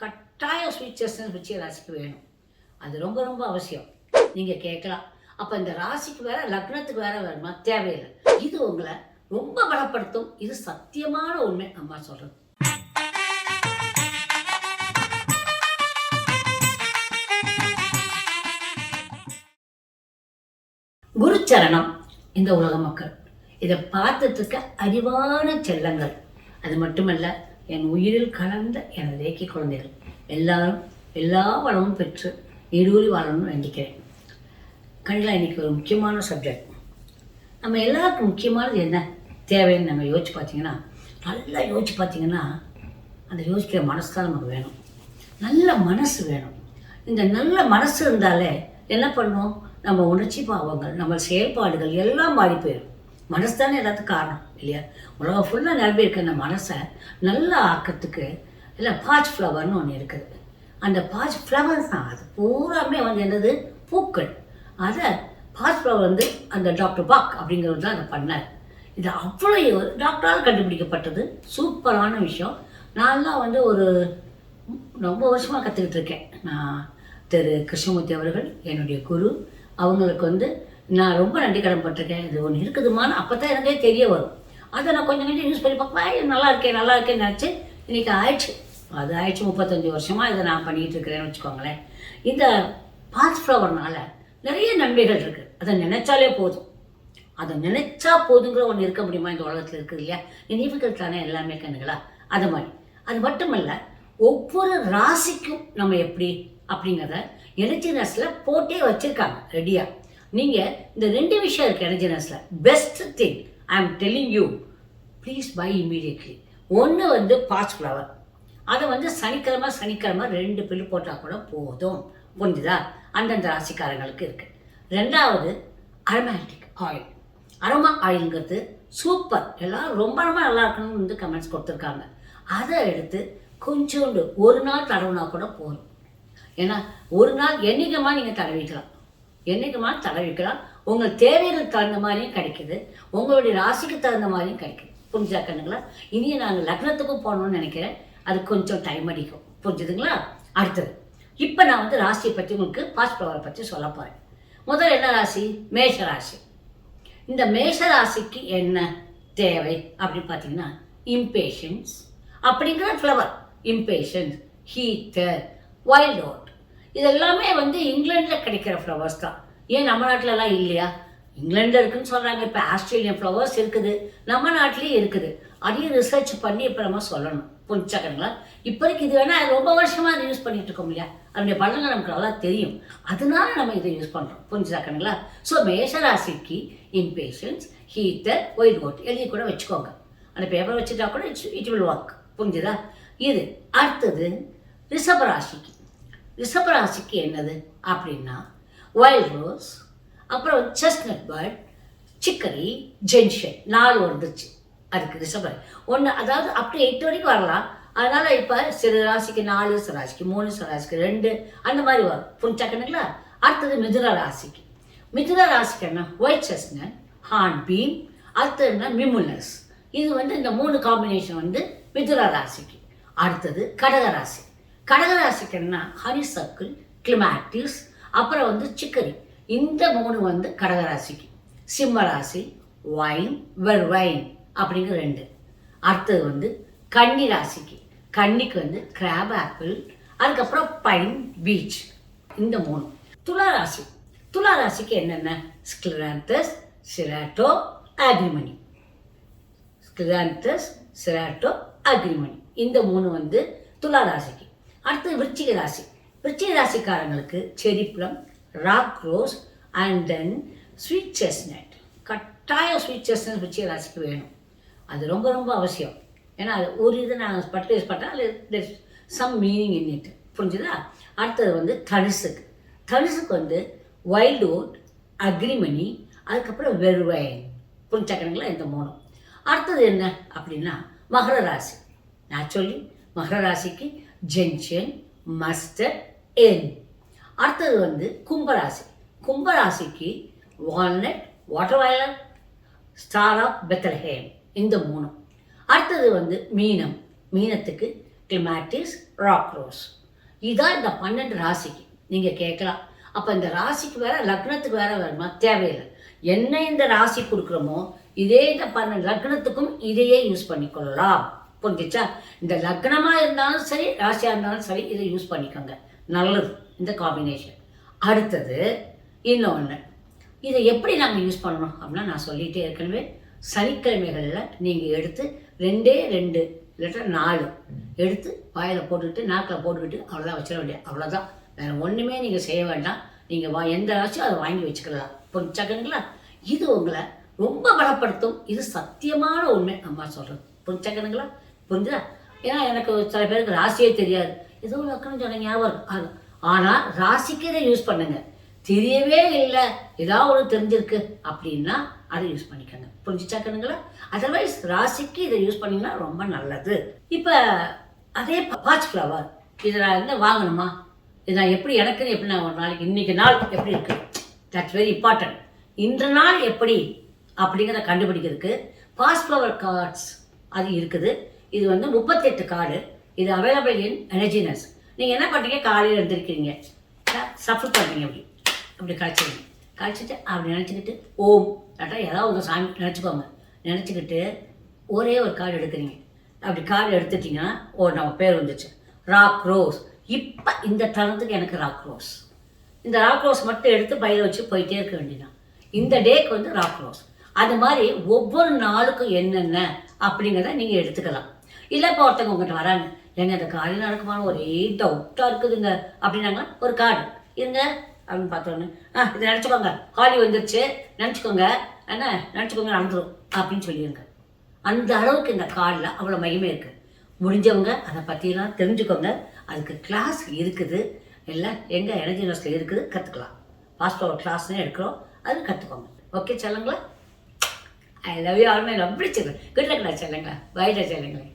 கட்டாயம் ஸ்வீச்சஸ்ன்னு விருச்சிக ராசிக்கு வேணும். அது ரொம்ப ரொம்ப அவசியம். நீங்கள் கேட்கலாம். அப்போ இந்த ராசிக்கு வேற லக்னத்துக்கு வேற வேணுமா தேவையில்லை. இது உங்களை ரொம்ப பலப்படுத்தும். இது சத்தியமான உண்மை அம்மா சொல்கிறது குருச்சரணம் இந்த உலக மக்கள். இதை பார்த்துட்டு இருக்க அறிவான செல்லங்கள். அது மட்டுமல்ல என் உயிரில் கலந்த எனது ரேக்கி குழந்தைகள். எல்லாரும் எல்லா வளமும் பெற்று நீடூழி வாழணும்னு வேண்டிக்கிறேன். கண்ணில் இன்னைக்கு ஒரு முக்கியமான சப்ஜெக்ட் நம்ம எல்லாருக்கும் முக்கியமானது என்ன? தேவைன்னு நம்ம யோசிச்சு பார்த்தீங்கன்னா நல்லா யோசிச்சு பார்த்தீங்கன்னா அந்த யோசிக்கிற மனசு தான் நமக்கு வேணும். நல்ல மனசு வேணும். இந்த நல்ல மனசு இருந்தாலே என்ன பண்ணும்? நம்ம உணர்ச்சி பாவங்கள் நம்ம செயல்பாடுகள் எல்லாம் மாறி போயிடும் மனசு தானே எல்லாத்துக்கும் காரணம் இல்லையா? உலகம் ஃபுல்லாக நிரம்பி இருக்க அந்த மனசை நல்லா ஆக்கிறதுக்கு இல்லை பாச் ஃப்ளவர்னு ஒன்று இருக்குது. அந்த பாஜ் ஃப்ளவர் தான். அது பூராமே வந்து என்னது? பூக்கள். அதை பாச் ஃப்ளவர் வந்து அந்த டாக்டர் பாக் அப்படிங்கிறது தான் அதை பண்ணார். இது அவ்வளோ டாக்டரால் கண்டுபிடிக்கப்பட்டது. சூப்பரான விஷயம். நான்லாம் வந்து ஒரு ரொம்ப வருஷமாக கற்றுக்கிட்டு இருக்கேன். நான் திரு கிருஷ்ணமூர்த்தி அவர்கள் என்னுடைய குரு. அவங்களுக்கு வந்து நான் ரொம்ப நன்றி கடன்பட்டிருக்கேன் இது ஒன்று இருக்குதுமான்னு அப்போ தான் எனக்கே தெரிய வரும். அதை நான் கொஞ்சம் கொஞ்சம் யூஸ் பண்ணி பார்ப்பேன். நல்லா இருக்கேன் நல்லா இருக்கேன்னு நினச்சி இன்னைக்கு ஆயிடுச்சு. அது ஆயிடுச்சு முப்பத்தஞ்சு வருஷமாக இதை நான் பண்ணிகிட்டு இருக்கிறேன்னு வச்சுக்கோங்களேன். இந்த பாஸ் ஃப்ளவர்னால நிறைய நன்மைகள் இருக்குது அதை நினச்சாலே போதும். அதை நினச்சா போதுங்கிற ஒன்று இருக்க முடியுமா? இந்த உலகத்தில் இருக்குது இல்லையா? நினைவுகள் தானே எல்லாமே கண்ணுங்களா அது மாதிரி. அது மட்டுமல்ல ஒவ்வொரு ராசிக்கும் நம்ம எப்படி அப்படிங்கிறத எனர்ஜி நர்ஸில் போட்டே வச்சுருக்காங்க. ரெடியாக நீங்கள் இந்த ரெண்டு விஷயம் இருக்குது energy best thing I am telling you please buy immediately ஒன்று வந்து பாஸ் ஃப்ளவர் அதை வந்து சனிக்கிழமை சனிக்கிழமை ரெண்டு பில்லு போட்டால் கூட போதும். புரிஞ்சுதா? அந்தந்த ராசிக்காரங்களுக்கு இருக்குது ரெண்டாவது அரோமேட்டிக் ஆயில் அரோமா ஆயிலுங்கிறது சூப்பர் எல்லாம் ரொம்ப ரொம்ப நல்லா இருக்கணும்னு வந்து கமெண்ட்ஸ் கொடுத்துருக்காங்க. அதை எடுத்து கொஞ்சோண்டு ஒரு நாள் தடவுனா கூட போதும். ஏன்னா ஒரு நாள் என்றைக்குமா நீங்கள் தடவிக்கலாம். என்றைக்குமா தடவிக்கலாம் உங்கள் தேவைகளுக்கு தகுந்த மாதிரியும் கிடைக்குது. உங்களுடைய ராசிக்கு தகுந்த மாதிரியும் கிடைக்குது. புரிஞ்சா கண்ணுங்களா? இனியும் நாங்கள் லக்னத்துக்கும் போகணும்னு நினைக்கிறேன். அது கொஞ்சம் டைம் அடிக்கும். புரிஞ்சுதுங்களா? அடுத்தது. இப்போ நான் வந்து ராசியை பற்றி உங்களுக்கு பாஸ் ஃப்ளவரை பற்றி சொல்ல போகிறேன் முதல்ல என்ன ராசி? மேஷ ராசி. இந்த மேஷ ராசிக்கு என்ன தேவை அப்படின்னு பார்த்தீங்கன்னா இம்பேஷன்ஸ் அப்படிங்கிற flower impatiens heather wild oat இதெல்லாமே வந்து இங்கிலாண்டில் கிடைக்கிற ஃப்ளவர்ஸ் தான். ஏன் நம்ம நாட்டிலலாம் இல்லையா? இங்கிலாண்டில் இருக்குன்னு சொல்கிறாங்க இப்போ ஆஸ்திரேலியன் ஃப்ளவர்ஸ் இருக்குது. நம்ம நாட்டிலேயே இருக்குது. அதையும் ரிசர்ச் பண்ணி இப்போ நம்ம சொல்லணும். புரிஞ்சாக்கணுங்களா? இப்போதைக்கு இது வேணால் ரொம்ப வருஷமாக அதை யூஸ் பண்ணிட்டு இருக்கோம் இல்லையா? அதனுடைய பலன்கள் நமக்கு நல்லா தெரியும். அதனால நம்ம இதை யூஸ் பண்ணுறோம் புரிஞ்சுதாக்கணுங்களா ஸோ மேஷராசிக்கு இம்பேஷன்ஸ் ஹீட்டர் ஒயிட் கோட் எழுதி கூட வச்சுக்கோங்க. அந்த பேப்பர் வச்சுட்டா கூட இட்ஸ் இட் வில் ஒர்க் புரிஞ்சுதா? இது. அடுத்தது ரிஷபராசிக்கு. ரிஷபராசிக்கு என்னது அப்படின்னா ஒயல்ட் ரோஸ் அப்புறம் செஸ்னட் பர்ட் சிக்கரி ஜென்ஷன் நாலு வந்துச்சு அதுக்கு ரிஷபர் ஒன்று அதாவது அப் டு எட்டு வரைக்கும் வரலாம். அதனால் இப்போ சிறு ராசிக்கு நாலு சிறு மூணு சிறு ரெண்டு அந்த மாதிரி வரும். புரிஞ்சாக்கணுங்களா அடுத்தது மிதுன ராசிக்கு. மிதுன ராசிக்கு என்ன? ஒயிட் செஸ்னட் ஹார்ன் பீம் அடுத்தது என்ன? மிமுலஸ் இது வந்து இந்த மூணு காம்பினேஷன் வந்து மிதுன ராசிக்கு. அடுத்தது கடக ராசி. கடகராசிக்கு என்ன ஹரி சர்க்கிள் கிளிமாட்டிஸ் அப்புறம் வந்து சிக்கரி. இந்த மூணு வந்து கடகராசிக்கு. சிம்மராசி சிம்ம ராசி வைன் வெர் வைன் அப்படிங்கிற ரெண்டு. அடுத்தது வந்து கன்னி ராசிக்கு. கன்னிக்கு வந்து கிராப் ஆப்பிள் அதுக்கப்புறம் பைன் பீச் இந்த மூணு. துலா ராசி. துலா ராசிக்கு என்னென்ன? ஸ்கிலாந்தஸ் சிராட்டோ அக்ரிமணி ஸ்கிலாந்தஸ் சிராட்டோ அக்ரிமணி இந்த மூணு வந்து துலா ராசிக்கு. அடுத்து விருச்சிக ராசி. விருச்சிக ராசிக்காரங்களுக்கு cherry plum rock rose and then sweet chestnut கட்டாயம் ஸ்வீட் செஸ்னட் விருச்சிக ராசிக்கு வேணும். அது ரொம்ப ரொம்ப அவசியம். ஏன்னா அது ஒரு இது நான் பர்டிகுலர்ஸ் பண்ணால் அது சம் மீனிங் இன் இட் புரிஞ்சுதா? அடுத்தது வந்து தனுசுக்கு. தனுசுக்கு வந்து வைல்ட் ஓட் அக்ரிமணி அதுக்கப்புறம் வெறுவயன் புரிஞ்சாக்கணுங்களா இந்த மூணும். அடுத்தது என்ன அப்படின்னா மகர ராசி. சொல்லி மகர ராசிக்கு ஜென்ஷன் மஸ்டர்ட் என் அடுத்தது வந்து கும்பராசி. கும்பராசிக்கு walnut water violet star of Bethlehem இந்த மூணும். அடுத்தது வந்து மீனம். மீனத்துக்கு கிளிமாட்டிஸ் ராக் ரோஸ் இதான் இந்த பன்னெண்டு ராசிக்கு. நீங்கள் கேட்கலாம். அப்போ இந்த ராசிக்கு வேற லக்னத்துக்கு வேற வருமா? தேவையில்லை. என்ன இந்த ராசி கொடுக்குறோமோ இதே இந்த பன்னெண்டு லக்னத்துக்கும் இதையே யூஸ் பண்ணிக்கொள்ளலாம். புரிஞ்சிச்சா? இந்த லக்னமாக இருந்தாலும் சரி ராசியாக இருந்தாலும் சரி இதை யூஸ் பண்ணிக்கோங்க. நல்லது இந்த காம்பினேஷன் அடுத்தது இன்னொன்று இதை எப்படி நாங்கள் யூஸ் பண்ணணும் அப்படின்னா நான் சொல்லிகிட்டே ஏற்கனவே சனிக்கிழமைகளில் நீங்கள் எடுத்து ரெண்டே ரெண்டு இல்லாட்டா நாலு எடுத்து வாயில் போட்டுக்கிட்டு நாக்கில் போட்டுக்கிட்டு அவ்வளோதான் வச்சிட வேண்டிய அவ்வளோதான் வேறு ஒன்றுமே நீங்கள் செய்ய வேண்டாம். நீங்கள் வா எந்த ராசியும் அதை வாங்கி வச்சுக்கலாம். புரிஞ்சாக்கங்களா இது உங்களை ரொம்ப பலப்படுத்தும். இது சத்தியமான உண்மை அம்மா சொல்கிறது புரிஞ்சாக்கணுங்களா புரிஞ்சுதா? ஏன்னா எனக்கு சில பேருக்கு ராசியே தெரியாது. ஏதோ ஒரு அக்கறம் சொன்ன ஞாபகம் அது ஆனால் ராசிக்கு இதை யூஸ் பண்ணுங்க. தெரியவே இல்லை. ஏதாவது ஒன்று தெரிஞ்சிருக்கு அப்படின்னா அதை யூஸ் பண்ணிக்கோங்க. புரிஞ்சுச்சாக்கணுங்களா அதர்வைஸ் ராசிக்கு இதை யூஸ் பண்ணிங்கன்னா ரொம்ப நல்லது. இப்போ அதே பாச் ஃப்ளவர் இதை நான் என்ன வாங்கணுமா? இது நான் எப்படி எனக்கு எப்படி நான் ஒரு நாளைக்கு இன்றைக்கி நாள் எப்படி இருக்குது தட்ஸ் வெரி இம்பார்ட்டன்ட் இன்று நாள் எப்படி அப்படிங்கிறத கண்டுபிடிக்கிறதுக்கு பாஸ் ஃப்ளவர் கார்ட்ஸ் அது இருக்குது. இது வந்து முப்பத்தெட்டு கார்டு. இது அவைலபிள் இன் எனர்ஜினஸ் நீங்கள் என்ன பண்ணுறீங்க காலையில் எழுந்திருக்கிறீங்க. சஃபர் பண்ணுறீங்க அப்படி. அப்படி கழிச்சிடுங்க கழிச்சிட்டு அப்படி நினச்சிக்கிட்டு ஓம். கரெக்டாக ஏதாவது ஒரு சாமி நினச்சிக்கோங்க. நினச்சிக்கிட்டு ஒரே ஒரு கார்டு எடுக்கிறீங்க. அப்படி கார்டு எடுத்துட்டிங்கன்னா ஓ நம்ம பேர் வந்துச்சு. Rock rose. இப்போ இந்த தருணத்துக்கு எனக்கு ராக் ரோஸ். இந்த ராக் ரோஸ் மட்டும் எடுத்து பயிர வச்சு போயிட்டே இருக்க வேண்டியதான் இந்த டேக்கு வந்து ராக் ரோஸ். அது மாதிரி ஒவ்வொரு நாளுக்கும் என்னென்ன அப்படிங்கிறத நீங்கள் எடுத்துக்கலாம். இல்லை இப்போ ஒருத்தவங்க உங்கள்கிட்ட வராங்க. ஏங்க இந்த காரியம் நடக்குமான்னு ஒரே டவுட்டாக இருக்குதுங்க. அப்படின்னாங்க ஒரு கார்டு இருங்க அப்படின்னு பார்த்தோன்னே ஆ இதை நினச்சிக்கோங்க. ஹாலி வந்துருச்சு. நினச்சிக்கோங்க. என்ன? நினச்சிக்கோங்க நடந்துரும். அப்படின்னு சொல்லிடுங்க அந்த அளவுக்கு இந்த காலில் அவ்வளோ மகிமை இருக்குது முடிஞ்சவங்க அதை பற்றியெல்லாம் தெரிஞ்சுக்கோங்க. அதுக்கு கிளாஸ் இருக்குது. இல்லை எங்கள் எனர்ஜி யூனிவர்சிட்டியில் இருக்குது கற்றுக்கலாம் பாஸ்டோட கிளாஸ்னு எடுக்கிறோம். அது கற்றுக்கோங்க ஓகே சொல்லுங்களா I love you all my ரொம்ப பிடிச்சிருக்கேன் குட் லக்டா சொல்லுங்களா பைடா சொல்லுங்களேன்